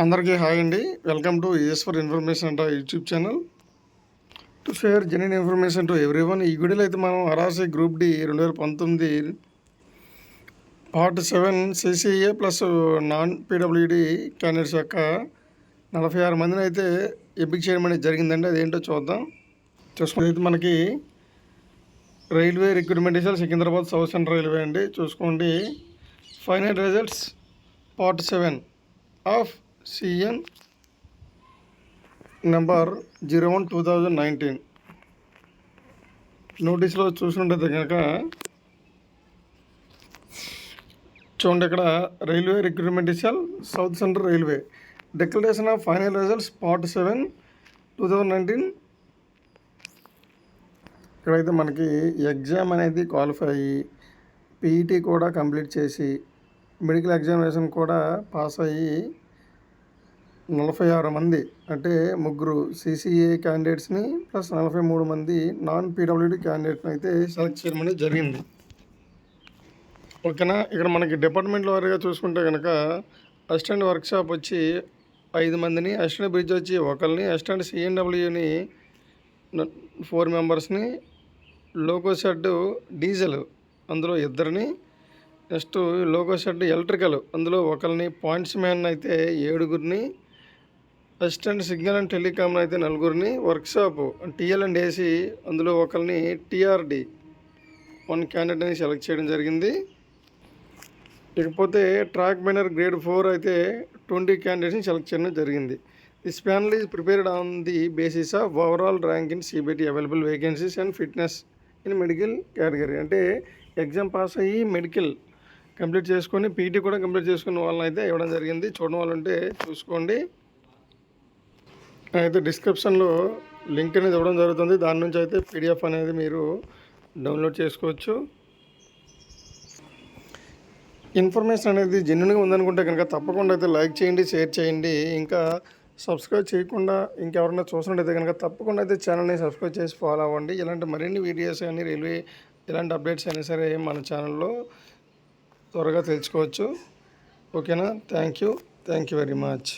అందరికీ హాయ్ అండి. Welcome to ES information అంట YouTube channel. To share genuine information to everyone ఈ గుడిలో అయితే మనం అరాసి గ్రూప్ డి రెండు వేల పంతొమ్మిది part seven CCA plus non PWD candidates యొక్క నలభై ఆరు మందిని అయితే ఎంపిక చేయడం అనేది జరిగిందండి. అదేంటో చూద్దాం. చూసుకుంటే అయితే మనకి railway recruitment Secunderabad south central railway అండి. చూసుకోండి. Final results part seven of CN number zero one two thousand nineteen. నోటీస్లో చూసినట్టయితే కనుక చూడండి ఇక్కడ railway recruitment ఇసాల్ south central railway. Declaration of final results part seven two thousand nineteen. ఇక్కడైతే మనకి exam అనేది qualify అయ్యి పీఈటీ కూడా కంప్లీట్ చేసి మెడికల్ ఎగ్జామినేషన్ కూడా పాస్ అయ్యి నలభై ఆరు మంది అంటే ముగ్గురు సిసిఏ క్యాండిడేట్స్ని ప్లస్ నలభై మూడు మంది నాన్ పీడబ్ల్యూడి క్యాండిడేట్ని అయితే సెలెక్ట్ చేయడం అనేది జరిగింది. ఓకేనా? ఇక్కడ మనకి డిపార్ట్మెంట్ వారీగా చూసుకుంటే కనుక అసిస్టెంట్ వర్క్షాప్ వచ్చి ఐదు మందిని అసిస్టెంట్ బ్రిడ్జ్ వచ్చి ఒకరిని అసిస్టెంట్ సిఎన్డబ్ల్యూని ఫోర్ మెంబర్స్ని లోకో షెడ్ డీజిల్ అందులో ఇద్దరిని నెక్స్ట్ లోకో షెడ్ ఎలక్ట్రికల్ అందులో ఒకరిని పాయింట్స్ మ్యాన్ అయితే ఏడుగురిని అసిస్టెంట్ సిగ్నల్ అండ్ టెలికామ్ అయితే నలుగురిని వర్క్షాప్ టీఎల్ అండ్ ఏసీ అందులో ఒకరిని టీఆర్డి వన్ క్యాండిడేట్ని సెలెక్ట్ చేయడం జరిగింది. ఇకపోతే ట్రాక్ మైనర్ గ్రేడ్ ఫోర్ అయితే ట్వంటీ క్యాండిడేట్స్ని సెలెక్ట్ చేయడం జరిగింది. This panel is prepared on the basis of overall rank in CBT available vacancies and fitness in medical category. అంటే ఎగ్జామ్ పాస్ అయ్యి మెడికల్ కంప్లీట్ చేసుకొని పీటీ కూడా కంప్లీట్ చేసుకున్న వాళ్ళని అయితే ఇవ్వడం జరిగింది. చూడడం వాళ్ళంటే చూసుకోండి. అయితే డిస్క్రిప్షన్లో లింక్ అనేది ఇవ్వడం జరుగుతుంది. దాని నుంచి అయితే పీడిఎఫ్ అనేది మీరు డౌన్లోడ్ చేసుకోవచ్చు. ఇన్ఫర్మేషన్ అనేది జెన్యున్గా ఉందనుకుంటే కనుక తప్పకుండా అయితే లైక్ చేయండి షేర్ చేయండి. ఇంకా సబ్స్క్రైబ్ చేయకుండా ఇంకెవరైనా చూసినట్టయితే కనుక తప్పకుండా అయితే ఛానల్ని సబ్స్క్రైబ్ చేసి ఫాలో అవ్వండి. ఇలాంటి మరిన్ని వీడియోస్ కానీ రైల్వే ఇలాంటి అప్డేట్స్ అయినా సరే మన ఛానల్లో త్వరగా తెలుసుకోవచ్చు. ఓకేనా thank you thank you very much